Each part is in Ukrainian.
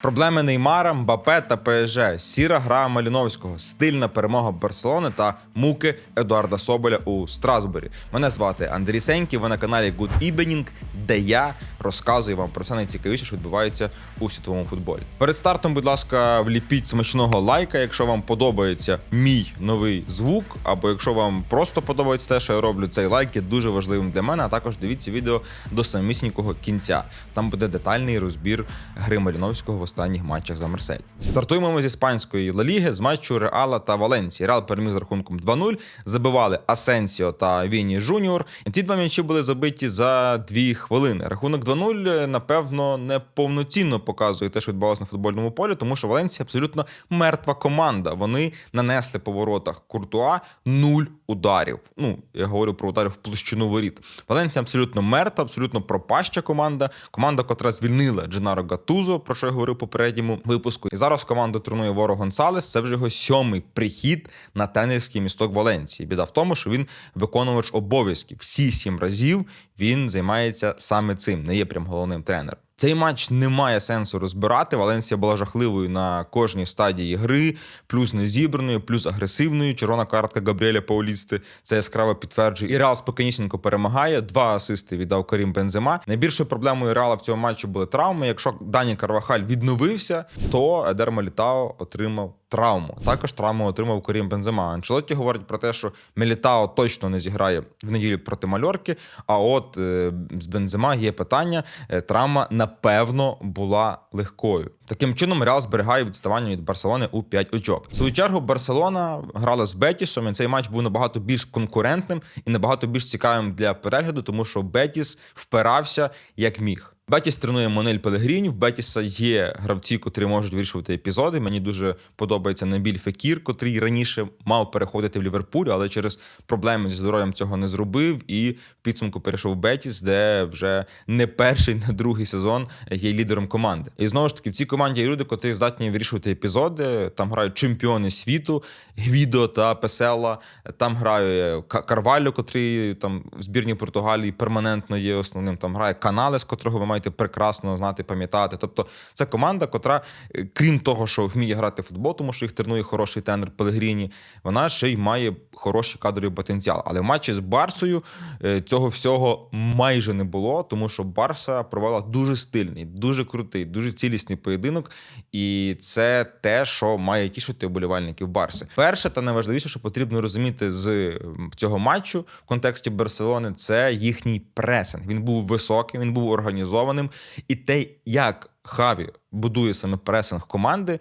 Проблеми Неймара, Мбапе та ПСЖ, сіра гра Маліновського, стильна перемога Барселони та муки Едуарда Соболя у Страсбурі. Мене звати Андрій Сеньків. ви на каналі Good Evening, де я розказую вам про все найцікавіше, що відбувається у світовому футболі. Перед стартом, будь ласка, вліпіть смачного лайка, якщо вам подобається мій новий звук, або якщо вам просто подобається те, що я роблю, цей лайк є дуже важливим для мене. А також дивіться відео до самісінького кінця. Там буде детальний розбір гри Маліновського в останніх матчах за Марсель. Стартуємо ми з іспанської Ла Ліги з матчу Реала та Валенції. Реал переміг з рахунком 2-0. Забивали Асенсіо та Віні Жуніор. Ці два м'ячі були забиті за дві хвилини. Рахунок 2-0, напевно, не повноцінно показує те, що відбувалося на футбольному полі, тому що Валенсія абсолютно мертва команда. Вони нанесли по воротах Куртуа нуль ударів. Ну, я говорю про ударів в площину воріт. Валенція абсолютно мертва, абсолютно пропаща команда. Команда, котра звільнила Дженаро Гатузо, про що я говорив в попередньому випуску. І зараз команду тренує Воро Гонсалес. Це вже його сьомий прихід на тренерський місток Валенції. Біда в тому, що він виконувач обов'язків. Всі сім разів він займається саме цим, не є прям головним тренером. Цей матч не має сенсу розбирати. Валенсія була жахливою на кожній стадії гри, плюс незібраною, плюс агресивною. Червона картка Габріеля Паулісти це яскраво підтверджує. І Реал спокійнісінько перемагає. Два асисти віддав Карім Бензема. Найбільшою проблемою Реала в цьому матчі були травми. Якщо Дані Карвахаль відновився, то Едер Малітао отримав. Травму також травму отримав Карім Бензема. Анчелотті говорить про те, що Мелітао точно не зіграє в неділю проти Мальорки. А от е, з Бензема є питання. Е, травма напевно була легкою. Таким чином Реал зберігає відставання від Барселони у 5 очок. В свою чергу Барселона грала з Бетісом. і Цей матч був набагато більш конкурентним і набагато більш цікавим для перегляду, тому що Бетіс впирався як міг. Бетіс тренує Монель Пелегрінь. В Бетіса є гравці, котрі можуть вирішувати епізоди. Мені дуже подобається Набіль Фекір, котрий раніше мав переходити в Ліверпуль, але через проблеми зі здоров'ям цього не зробив. І в підсумку перейшов Бетіс, де вже не перший, не другий сезон є лідером команди. І знову ж таки, в цій команді є люди, котрі здатні вирішувати епізоди. Там грають чемпіони світу, Гвідо та Песела. Там грає Ка- Карвалю, котрий там в збірні Португалії перманентно є основним. Там грає Каналес, котрого ви маєте прекрасно знати, пам'ятати. Тобто, це команда, котра, е, крім того, що вміє грати в футбол, тому що їх тренує хороший тренер Пелегріні, вона ще й має хороший кадровий потенціал. Але в матчі з Барсою е, цього всього майже не було, тому що Барса провела дуже стильний, дуже крутий, дуже цілісний поєдинок. І це те, що має тішити вболівальників Барси. Перше та найважливіше, що потрібно розуміти з цього матчу в контексті Барселони, це їхній пресинг. Він був високим, він був організованим. І те, як Хаві будує саме пресинг команди,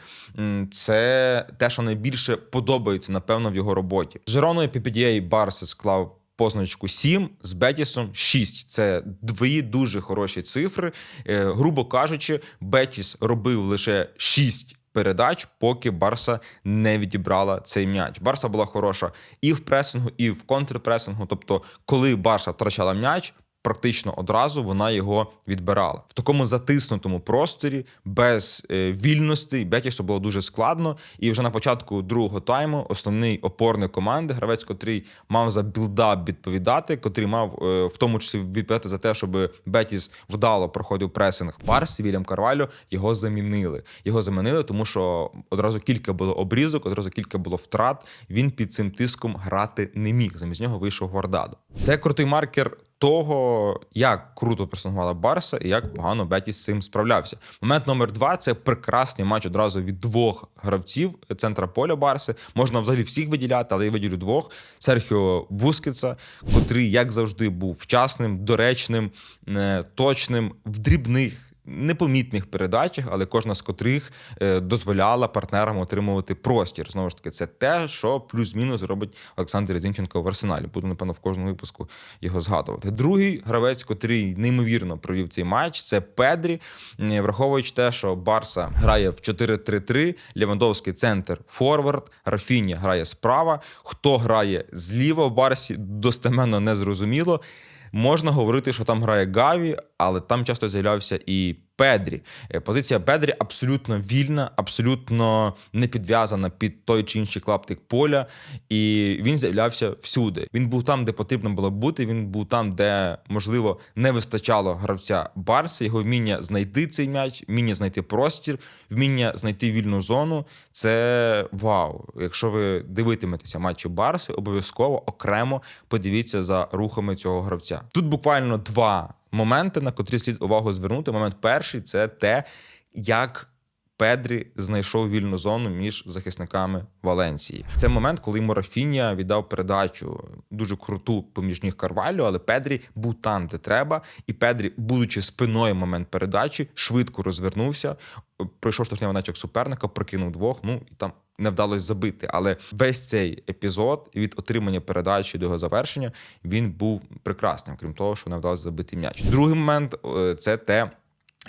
це те, що найбільше подобається, напевно, в його роботі. З Жироною PPDA Барси склав позначку 7, з Бетісом 6. Це дві дуже хороші цифри. Е, грубо кажучи, Бетіс робив лише 6 передач, поки Барса не відібрала цей м'яч. Барса була хороша і в пресингу, і в контрпресингу. Тобто, коли Барса втрачала м'яч. Практично одразу вона його відбирала в такому затиснутому просторі, без е, вільності. Бетісу було дуже складно. І вже на початку другого тайму основний опорник команди, гравець, котрий мав за білдап відповідати, котрий мав е, в тому числі відповідати за те, щоб Бетіс вдало проходив пресинг Барс, Вільям Карвалю його замінили. Його замінили, тому що одразу кілька було обрізок, одразу кілька було втрат. Він під цим тиском грати не міг. Замість нього вийшов Гвардадо. Це крутий маркер того, як круто пресингувала Барса і як погано Бетіс з цим справлявся. Момент номер два це прекрасний матч одразу від двох гравців центра поля Барси. Можна взагалі всіх виділяти, але я виділю двох: Серхіо Бускетса, котрий, як завжди, був вчасним, доречним, е, точним, в дрібних. Непомітних передачах, але кожна з котрих е, дозволяла партнерам отримувати простір. Знову ж таки, це те, що плюс-мінус робить Олександр Зінченко в арсеналі. Буду, напевно, в кожному випуску його згадувати. Другий гравець, котрий неймовірно провів цей матч, це Педрі. Враховуючи те, що Барса грає в 4-3-3, Лівандовський центр форвард, Рафіння грає справа. Хто грає зліва в Барсі, достеменно не зрозуміло. Можна говорити, що там грає Гаві, але там часто з'являвся і Педрі. Е, Позиція Педрі абсолютно вільна, абсолютно не підв'язана під той чи інший клаптик поля, і він з'являвся всюди. Він був там, де потрібно було бути. Він був там, де можливо не вистачало гравця Барса. Його вміння знайти цей м'яч, вміння знайти простір, вміння знайти вільну зону. Це вау. Якщо ви дивитиметеся матчі Барси, обов'язково окремо подивіться за рухами цього гравця. Тут буквально два моменти, на котрі слід увагу звернути. Момент перший це те, як Педрі знайшов вільну зону між захисниками Валенсії. Це момент, коли йому віддав передачу дуже круту поміж ніг Карвалю, але Педрі був там, де треба, і Педрі, будучи спиною момент передачі, швидко розвернувся, пройшов штрафний майданчик суперника, прокинув двох. Ну і там не вдалося забити. Але весь цей епізод від отримання передачі до його завершення він був прекрасним, крім того, що не вдалося забити м'яч. Другий момент е, це те.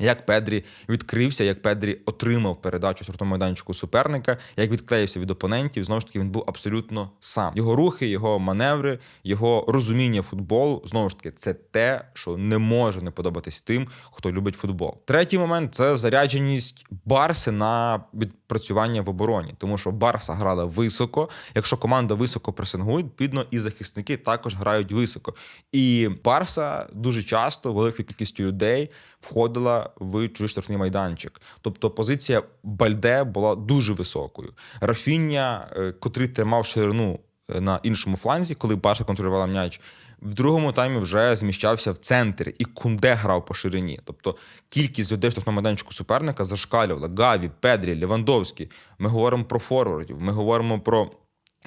Як Педрі відкрився, як Педрі отримав передачу штрафному майданчику суперника, як відклеївся від опонентів, знову ж таки він був абсолютно сам. Його рухи, його маневри, його розуміння футболу знову ж таки це те, що не може не подобатись тим, хто любить футбол. Третій момент це зарядженість Барси на відпрацювання в обороні, тому що Барса грала високо. Якщо команда високо пресингує, відповідно і захисники також грають високо. І Барса дуже часто великою кількістю людей входила в чужий штрафний майданчик. Тобто позиція Бальде була дуже високою. Рафіння, е, котрий тримав ширину е, на іншому фланзі, коли Барса контролювала м'яч. В другому таймі вже зміщався в центрі і Кунде грав по ширині. Тобто кількість людей в штрафному майданчику суперника зашкалювала. Гаві, Педрі, Левандовський. Ми говоримо про форвардів, ми говоримо про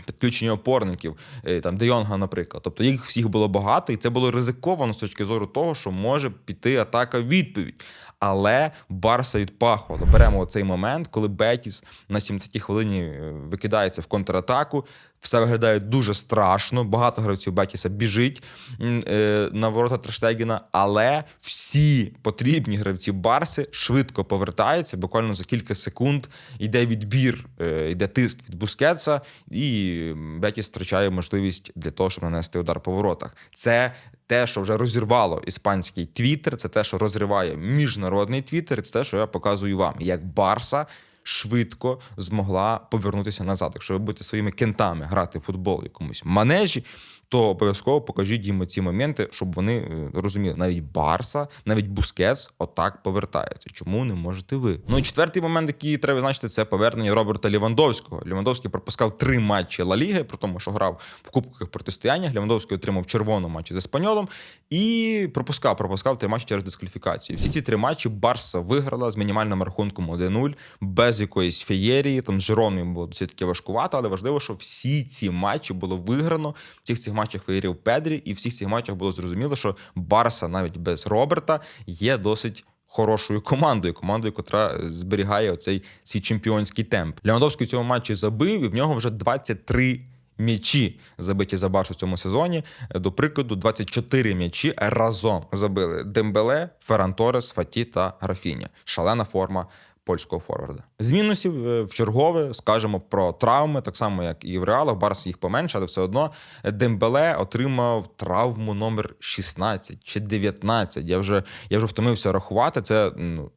підключення опорників, е, там Дейонга, наприклад. Тобто їх всіх було багато, і це було ризиковано з точки зору того, що може піти атака в відповідь. Але Барса відпахувала. Беремо цей момент, коли Бетіс на 70-й хвилині е, викидається в контратаку. Все виглядає дуже страшно. Багато гравців Бетіса біжить е, на ворота Трештегіна, але всі потрібні гравці Барси швидко повертаються. Буквально за кілька секунд йде відбір, е, йде тиск від Бускетса, і Бетіс втрачає можливість для того, щоб нанести удар по воротах. Це те, що вже розірвало іспанський твіттер, це те, що розриває міжнародний твіттер, це те, що я показую вам, як Барса швидко змогла повернутися назад. Якщо ви будете своїми кентами грати в футбол якомусь манежі, то обов'язково покажіть їм ці моменти, щоб вони е, розуміли, навіть Барса, навіть Бускетс отак повертається. Чому не можете ви? Ну і четвертий момент, який треба визначити, це повернення Роберта Лівандовського. Лівандовський пропускав три матчі Ла Ліги, при тому, що грав в кубкових протистояннях. Лівандовський отримав червону матчі з Еспаньолом і пропускав, пропускав три матчі через дискваліфікацію. Всі ці три матчі Барса виграла з мінімальним рахунком 1-0, без якоїсь феєрії. Там з Жироною було досить таки важкувато, але важливо, що всі ці матчі було виграно. В цих цих матчах вигрів Педрі, і в всіх цих матчах було зрозуміло, що Барса навіть без Роберта є досить. Хорошою командою, командою, котра зберігає оцей свій чемпіонський темп. Лewandowski в цьому матчі забив, і в нього вже 23 м'ячі забиті за Барсу в цьому сезоні. До прикладу, 24 м'ячі разом забили Дембеле, Ферран Торес, Фаті та Графіня. Шалена форма польського форварда. З мінусів е, в чергове скажемо про травми, так само як і в Реалах. Барс їх поменше, але все одно Дембеле отримав травму номер 16 чи 19. Я вже я вже втомився рахувати. Це ну,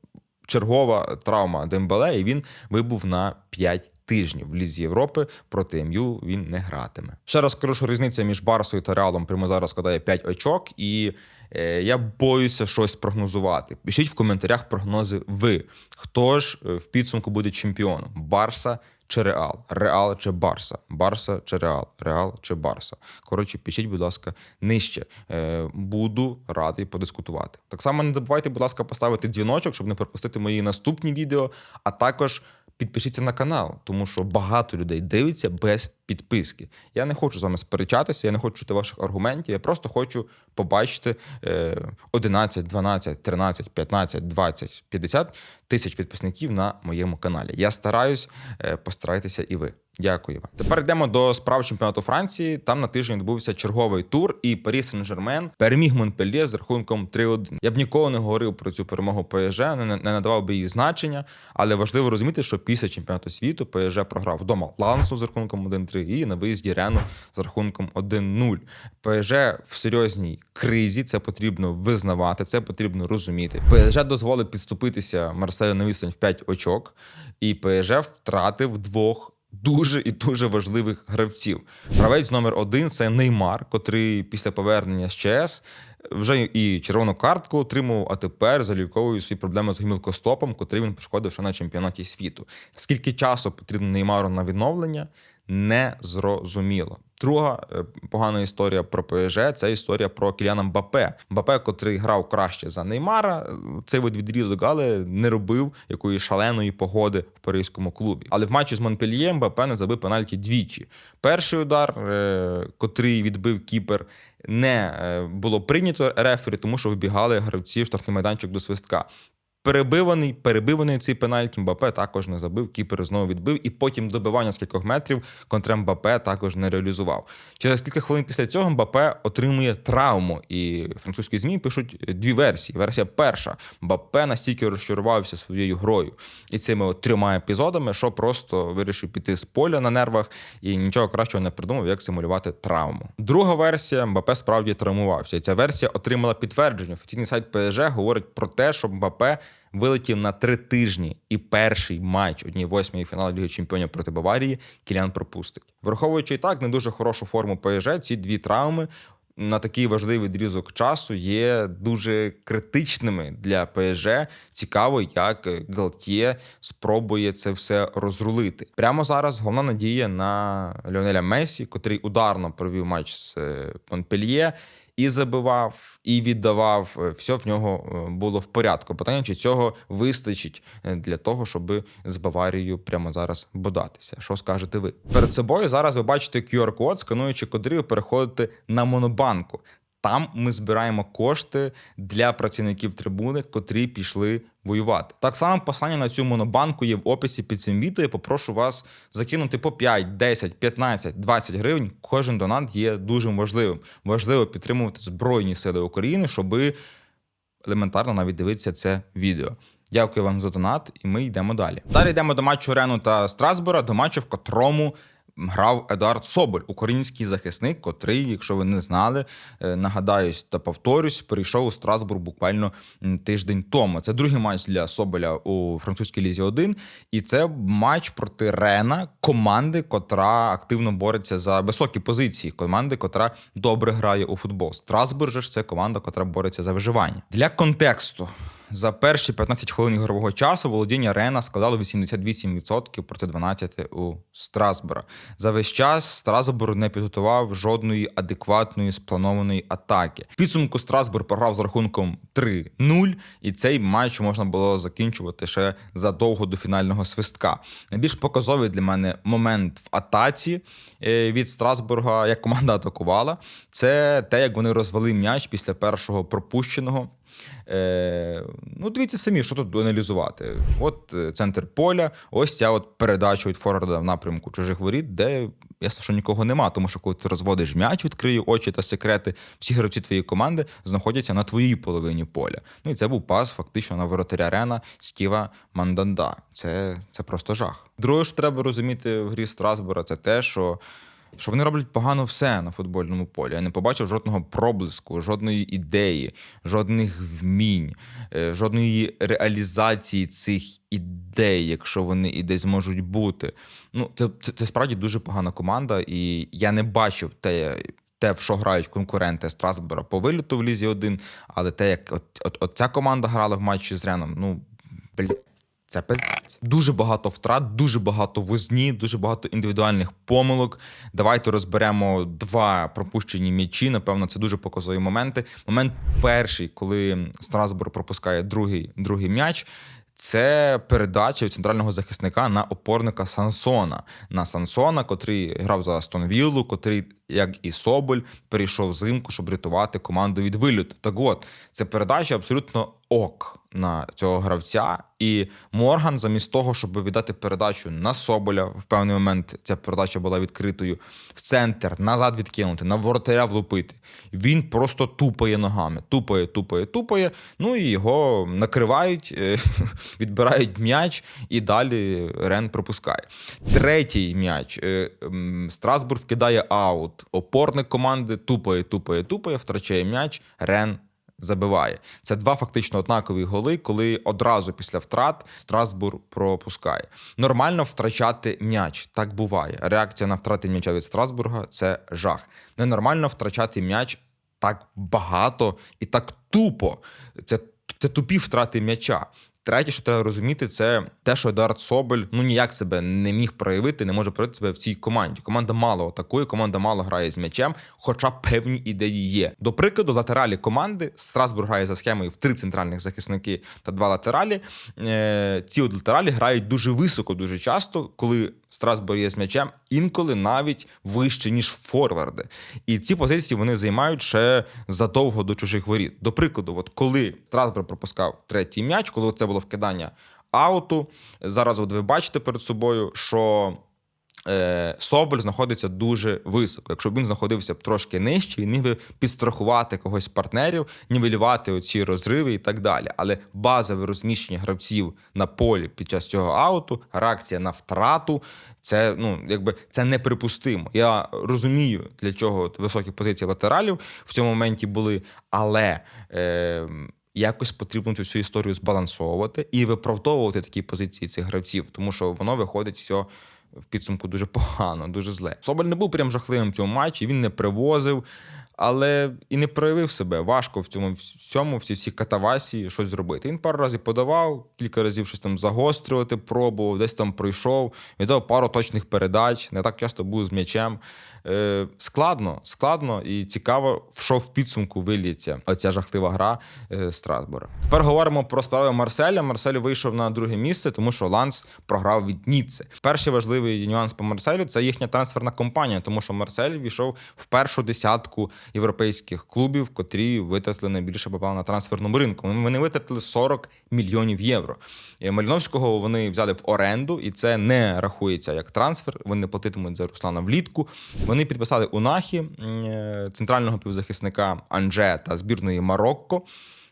чергова травма Дембеле, і він вибув на 5 Тижнів в Лізі Європи проти МЮ він не гратиме. Ще раз скажу, що різниця між Барсою та Реалом прямо зараз складає 5 очок, і е, я боюся щось прогнозувати. Пишіть в коментарях прогнози ви. Хто ж е, в підсумку буде чемпіоном? Барса чи Реал? Реал чи Барса? Барса чи Реал? Реал чи Барса? Коротше, пишіть, будь ласка, нижче. Е, буду радий подискутувати. Так само не забувайте, будь ласка, поставити дзвіночок, щоб не пропустити мої наступні відео, а також. Підпишіться на канал, тому що багато людей дивиться без підписки. Я не хочу з вами сперечатися, я не хочу чути ваших аргументів. Я просто хочу побачити 11, 12, 13, 15, 20, 50 тисяч підписників на моєму каналі. Я стараюсь, постарайтеся і ви. Дякую вам. Тепер йдемо до справ чемпіонату Франції. Там на тиждень відбувся черговий тур, і Парі Сен-Жермен переміг Монпельє з рахунком 3-1. Я б ніколи не говорив про цю перемогу ПСЖ, не, надавав би їй значення, але важливо розуміти, що після чемпіонату світу ПСЖ програв вдома Лансу з рахунком 1-3 і на виїзді Рену з рахунком 1-0. ПСЖ в серйозній кризі. Це потрібно визнавати, це потрібно розуміти. ПСЖ дозволив підступитися Марселю на відстань в 5 очок, і ПСЖ втратив двох дуже і дуже важливих гравців. Гравець номер один це Неймар, котрий після повернення з ЧС вже і червону картку отримав, а тепер заліковує свої проблеми з гомілкостопом, котрий він пошкодив ще на чемпіонаті світу. Скільки часу потрібно Неймару на відновлення? Не зрозуміло. Друга е, погана історія про ПСЖ – це історія про Кіліана Мбапе. Мбапе, котрий грав краще за Неймара, е, цей вид відрізок, але не робив якоїсь шаленої погоди в паризькому клубі. Але в матчі з Монпельє Мбапе не забив пенальті двічі. Перший удар, е, котрий відбив кіпер, не було прийнято рефері, тому що вибігали гравці в штрафний майданчик до свистка. Перебиваний, перебиваний цей пенальті Мбапе також не забив, кіпер знову відбив, і потім добивання з кількох метрів контрем Мбапе також не реалізував. Через кілька хвилин після цього Мбапе отримує травму, і французькі змі пишуть дві версії. Версія перша: Мбапе настільки розчарувався своєю грою і цими трьома епізодами, що просто вирішив піти з поля на нервах і нічого кращого не придумав, як симулювати травму. Друга версія Мбапе справді травмувався. І ця версія отримала підтвердження. Офіційний сайт ПСЖ говорить про те, що Мбапе вилетів на три тижні, і перший матч однієї восьмої фіналу Ліги Чемпіонів проти Баварії Кілян пропустить. Враховуючи і так не дуже хорошу форму ПСЖ, ці дві травми. На такий важливий відрізок часу є дуже критичними для ПСЖ. Цікаво, як Галтє спробує це все розрулити. Прямо зараз головна надія на Леонеля Месі, котрий ударно провів матч з Монпельє і забивав, і віддавав. Е, Все в нього е, було в порядку. Питання, чи цього вистачить е, для того, щоб з Баварією прямо зараз бодатися. Що скажете ви? Перед собою зараз ви бачите QR-код, скануючи кодрі, ви переходите на монобанку. Там ми збираємо кошти для працівників трибуни, котрі пішли воювати. Так само послання на цю монобанку є в описі під цим відео. Я попрошу вас закинути по 5, 10, 15, 20 гривень. Кожен донат є дуже важливим. Важливо підтримувати Збройні Сили України, щоб елементарно навіть дивитися це відео. Дякую вам за донат, і ми йдемо далі. Далі йдемо до матчу Рену та Страсбура, до матчу, в котрому грав Едуард Соболь, український захисник, котрий, якщо ви не знали, е, нагадаюсь та повторюсь, перейшов у Страсбург буквально тиждень тому. Це другий матч для Соболя у французькій лізі 1 і це матч проти Рена, команди, котра активно бореться за високі позиції. Команди, котра добре грає у футбол. Страсбург ж це команда, котра бореться за виживання. Для контексту. За перші 15 хвилин ігрового часу володіння Рена складало 88% проти 12 у Страсбура. За весь час Страсбур не підготував жодної адекватної спланованої атаки. В Підсумку Страсбур програв з рахунком 3-0, і цей матч можна було закінчувати ще задовго до фінального свистка. Найбільш показовий для мене момент в атаці е, від Страсбурга, як команда атакувала, це те, як вони розвели м'яч після першого пропущеного. Е, Ну, дивіться самі, що тут аналізувати. От е, центр поля, ось ця от передача від Форварда в напрямку чужих воріт, де ясно, що нікого нема, тому що коли ти розводиш м'яч, відкриє очі та секрети, всі гравці твоєї команди знаходяться на твоїй половині поля. Ну і це був пас фактично на воротаря Рена Стіва Манданда. Це, Це просто жах. Друге, що треба розуміти в грі Страсбура, це те, що що вони роблять погано все на футбольному полі. Я не побачив жодного проблиску, жодної ідеї, жодних вмінь, е, жодної реалізації цих ідей, якщо вони і десь можуть бути. Ну, це, це, це справді дуже погана команда, і я не бачив те. Те, в що грають конкуренти Страсбура по виліту в Лізі 1, але те, як от, от, от ця команда грала в матчі з Реном, ну блін. Це пиздець. Дуже багато втрат, дуже багато возні, дуже багато індивідуальних помилок. Давайте розберемо два пропущені м'ячі. Напевно, це дуже показові моменти. Момент перший, коли Страсбур пропускає другий другий м'яч. Це передача від центрального захисника на опорника Сансона. На Сансона, котрий грав за Астон котрий, як і Соболь, перейшов взимку, щоб рятувати команду від виліту. Так от, це передача абсолютно ок на цього гравця, і Морган, замість того, щоб віддати передачу на Соболя, в певний момент ця передача була відкритою в центр, назад відкинути, на воротаря влупити. Він просто тупає ногами, тупає, тупає, тупає. Ну і його накривають, е, відбирають м'яч, і далі Рен пропускає. Третій м'яч. е, Страсбург вкидає аут. Опорник команди тупає, тупає, тупає, втрачає м'яч. Рен забиває. Це два фактично однакові голи, коли одразу після втрат Страсбург пропускає. Нормально втрачати м'яч. Так буває. Реакція на втрати м'яча від Страсбурга це жах. Ненормально втрачати м'яч так багато і так тупо. Це, це тупі втрати м'яча. Третє, що треба розуміти, це те, що Едуард Соболь ну ніяк себе не міг проявити, не може проявити себе в цій команді. Команда мало атакує, команда мало грає з м'ячем, хоча певні ідеї є. До прикладу, латералі команди Страсбург грає за схемою в три центральних захисники та два латералі. Е, ці от латералі грають дуже високо, дуже часто, коли Страсбург є з м'ячем, інколи навіть вище, ніж форварди. І ці позиції вони займають ще задовго до чужих воріт. До прикладу, от коли Страсбург пропускав третій м'яч, коли це було вкидання ауту, зараз от ви бачите перед собою, що Соболь знаходиться дуже високо. Якщо б він знаходився б трошки нижче, він міг би підстрахувати когось партнерів, нівелювати оці розриви і так далі. Але базове розміщення гравців на полі під час цього ауту, реакція на втрату. Це ну якби це неприпустимо. Я розумію, для чого високі позиції латералів в цьому моменті були, але е, якось потрібно цю всю історію збалансовувати і виправдовувати такі позиції цих гравців, тому що воно виходить все в підсумку дуже погано, дуже зле. Соболь не був прям жахливим в цьому матчі, він не привозив, але і не проявив себе. Важко в цьому всьому, в цій всій катавасії щось зробити. Він пару разів подавав, кілька разів щось там загострювати, пробував, десь там пройшов, віддав пару точних передач, не так часто був з м'ячем. Е, складно, складно і цікаво, в що в підсумку виліється оця жахлива гра е, Страсбура. Тепер говоримо про справи Марселя. Марсель вийшов на друге місце, тому що Ланс програв від Ніцце. Перший важливий нюанс по Марселю це їхня трансферна компанія, тому що Марсель війшов в першу десятку європейських клубів, котрі витратили найбільше бабла на трансферному ринку. Вони витратили 40 мільйонів євро. І Мальновського вони взяли в оренду, і це не рахується як трансфер. Вони платитимуть за Руслана влітку. Вони підписали Унахі, е, центрального півзахисника Анже та збірної Марокко.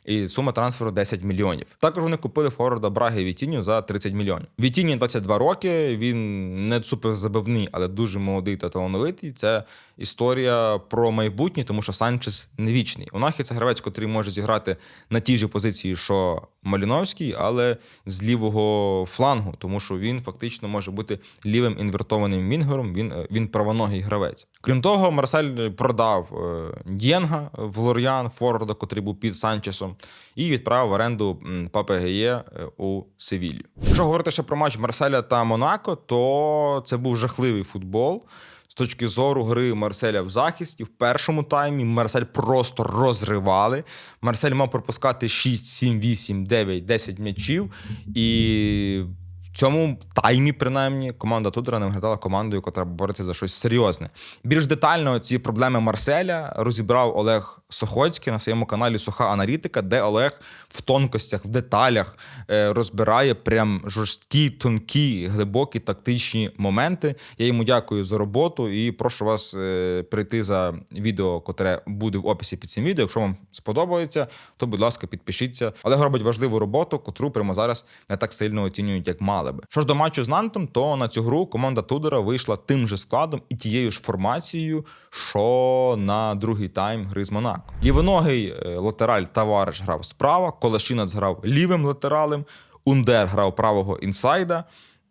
І сума трансферу 10 мільйонів. Також вони купили форварда Браги Вітіню за 30 мільйонів. Вітіні 22 роки. Він не суперзабивний, але дуже молодий та талановитий. Це історія про майбутнє, тому що Санчес не вічний. Унахі це гравець, який може зіграти на тій же позиції, що Маліновський, але з лівого флангу, тому що він фактично може бути лівим інвертованим вінгером. Він він правоногий гравець. Крім того, Марсель продав е, Дєнга в Лор'ян, Форварда, котрий був під Санчесом, і відправив в оренду Папе Геє у Севілью. Якщо говорити ще про матч Марселя та Монако, то це був жахливий футбол. З точки зору гри Марселя в захисті в першому таймі Марсель просто розривали. Марсель мав пропускати 6, 7, 8, 9, 10 м'ячів. І в цьому таймі, принаймні, команда Тудора не виглядала командою, яка бореться за щось серйозне. Більш детально ці проблеми Марселя розібрав Олег Сохоцький на своєму каналі Суха Аналітика, де Олег в тонкостях, в деталях е, розбирає прям жорсткі, тонкі, глибокі тактичні моменти. Я йому дякую за роботу і прошу вас е, прийти за відео, котре буде в описі під цим відео. Якщо вам сподобається, то будь ласка, підпишіться. Олег робить важливу роботу, котру прямо зараз не так сильно оцінюють, як мали би. Що ж до матчу з Нантом, то на цю гру команда Тудора вийшла тим же складом і тією ж формацією, що на другий тайм гри з Монако. Лівоногий е, латераль Тавариш грав справа, Колашинець грав лівим латералем, Ундер грав правого інсайда.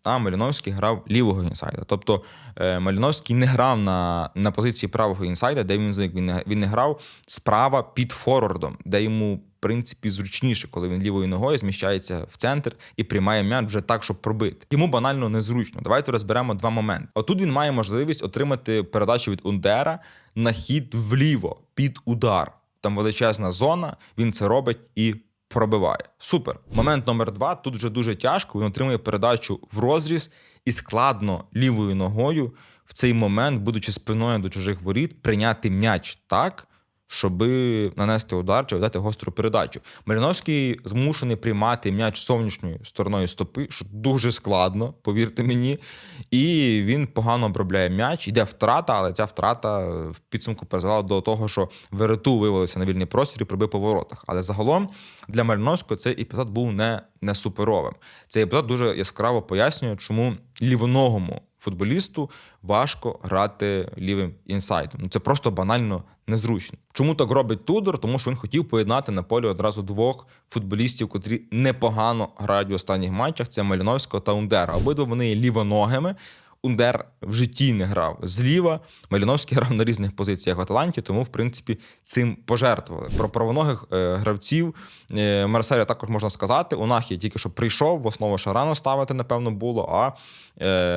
А Маліновський грав лівого інсайда. Тобто е, Маліновський не грав на на позиції правого інсайда, де він звик. Він він не грав справа під форвардом, де йому, в принципі, зручніше, коли він лівою ногою зміщається в центр і приймає м'яч вже так, щоб пробити. Йому банально незручно. Давайте розберемо два моменти. Отут він має можливість отримати передачу від Ундера на хід вліво під удар. Там величезна зона, він це робить і пробиває. Супер. Момент номер два. Тут вже дуже тяжко. Він отримує передачу в розріз і складно лівою ногою в цей момент, будучи спиною до чужих воріт, прийняти м'яч так, щоб нанести удар чи видати гостру передачу. Маліновський змушений приймати м'яч зовнішньою стороною стопи, що дуже складно, повірте мені. І він погано обробляє м'яч. Іде втрата, але ця втрата в підсумку призвела до того, що Верету виявилося на вільний простір і пробив по воротах. Але загалом для Маліновського цей епізод був не, не суперовим. Цей епізод дуже яскраво пояснює, чому лівоногому футболісту важко грати лівим інсайдом. Ну це просто банально незручно. Чому так робить Тудор? Тому що він хотів поєднати на полі одразу двох футболістів, котрі непогано грають в останніх матчах. Це Маліновського та Ундера. Обидва вони є лівоногими. Ундер в житті не грав зліва. Маліновський грав на різних позиціях в Аталанті, тому в принципі цим пожертвували. Про правоногих е, гравців е, Марселя також можна сказати. У Унахі тільки що прийшов, в основу ще рано ставити, напевно, було. А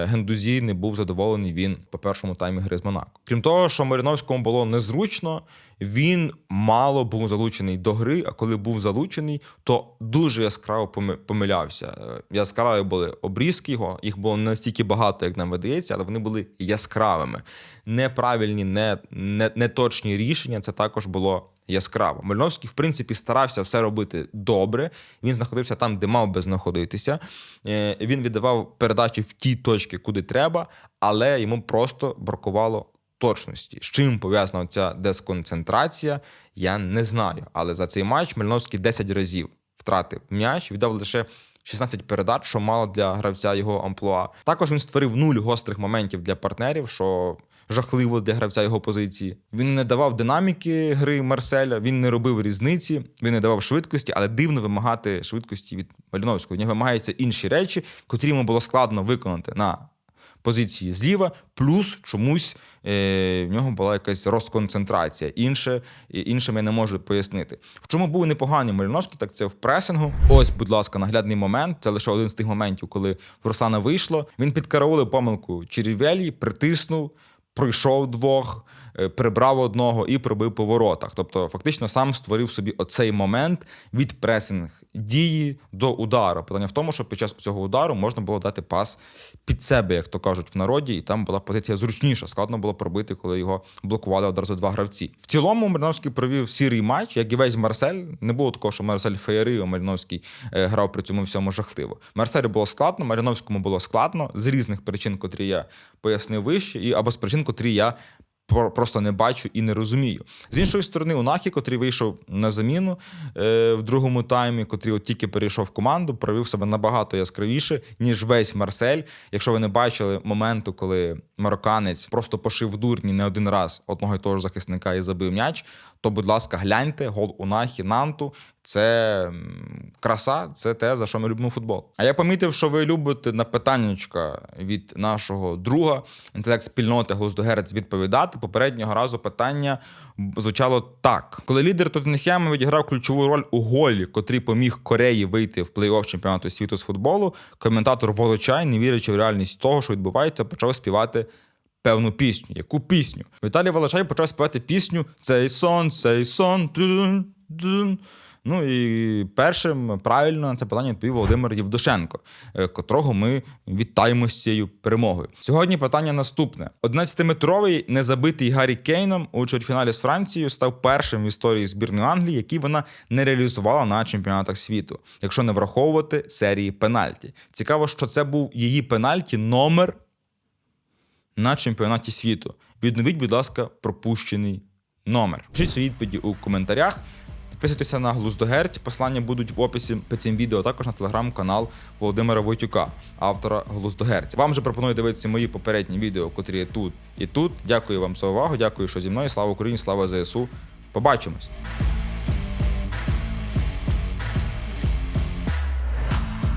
Гендузі не був задоволений він по першому таймі гри з Монако. Крім того, що Маріновському було незручно. Він мало був залучений до гри, а коли був залучений, то дуже яскраво поми- помилявся. Е, Яскраві були обрізки його, їх було не настільки багато, як нам видається, але вони були яскравими. Неправильні, не, не, неточні рішення це також було яскраво. Мальновський, в принципі, старався все робити добре. Він знаходився там, де мав би знаходитися. Е, Він віддавав передачі в ті точки, куди треба, але йому просто бракувало точності. З чим пов'язана ця десконцентрація, я не знаю. Але за цей матч Мельновський 10 разів втратив м'яч, віддав лише 16 передач, що мало для гравця його амплуа. Також він створив нуль гострих моментів для партнерів, що жахливо для гравця його позиції. Він не давав динаміки гри Марселя, він не робив різниці, він не давав швидкості, але дивно вимагати швидкості від Маліновського. В нього вимагаються інші речі, котрі йому було складно виконати на позиції зліва, плюс чомусь е, в нього була якась розконцентрація. Інше, іншим я не можу пояснити. В чому був непоганий Маліновський, так це в пресингу. Ось, будь ласка, наглядний момент. Це лише один з тих моментів, коли в Руслана вийшло. Він підкараулив помилку Черівелі, притиснув, пройшов двох, е, прибрав одного і пробив по воротах. Тобто, фактично, сам створив собі оцей момент від пресинг дії до удару. Питання в тому, що під час цього удару можна було дати пас під себе, як то кажуть в народі, і там була позиція зручніша. Складно було пробити, коли його блокували одразу два гравці. В цілому Маліновський провів сірий матч, як і весь Марсель. Не було такого, що Марсель феєрив, а Маліновський е, грав при цьому всьому жахливо. Марселю було складно, Маліновському було складно з різних причин, котрі я пояснив вище, і або з причин, котрі я просто не бачу і не розумію. З іншої сторони, Унахі, котрий вийшов на заміну е, в другому таймі, котрий от тільки перейшов в команду, проявив себе набагато яскравіше, ніж весь Марсель. Якщо ви не бачили моменту, коли марокканець просто пошив дурні не один раз одного і того ж захисника і забив м'яч, то, будь ласка, гляньте, гол Унахі Нанту. Це краса, це те, за що ми любимо футбол. А я помітив, що ви любите на питаннячка від нашого друга, інтелект спільноти Глуздогерець відповідати. Попереднього разу питання звучало так: коли лідер Тоттенхема відіграв ключову роль у голі, котрий поміг Кореї вийти в плей-офф чемпіонату світу з футболу, коментатор Волочай, не вірячи в реальність того, що відбувається, почав співати певну пісню. Яку пісню? Віталій Волошай почав співати пісню Цей сон, цей сон. Дун, дун. Ну і першим правильно на це питання відповів Володимир Євдошенко, е, котрого ми вітаємо з цією перемогою. Сьогодні питання наступне: 11-метровий незабитий Гаррі Кейном у чвертьфіналі з Францією став першим в історії збірної Англії, який вона не реалізувала на чемпіонатах світу, якщо не враховувати серії пенальті. Цікаво, що це був її пенальті номер на чемпіонаті світу. Відновіть, будь ласка, пропущений номер. Пишіть свої відповіді у коментарях. Підписуйтеся на Глуздогерць. Послання будуть в описі під цим відео, також на телеграм-канал Володимира Войтюка, автора Глуздогерць. Вам же пропоную дивитися мої попередні відео, котрі є тут і тут. Дякую вам за увагу. Дякую, що зі мною. Слава Україні, слава ЗСУ. Побачимось!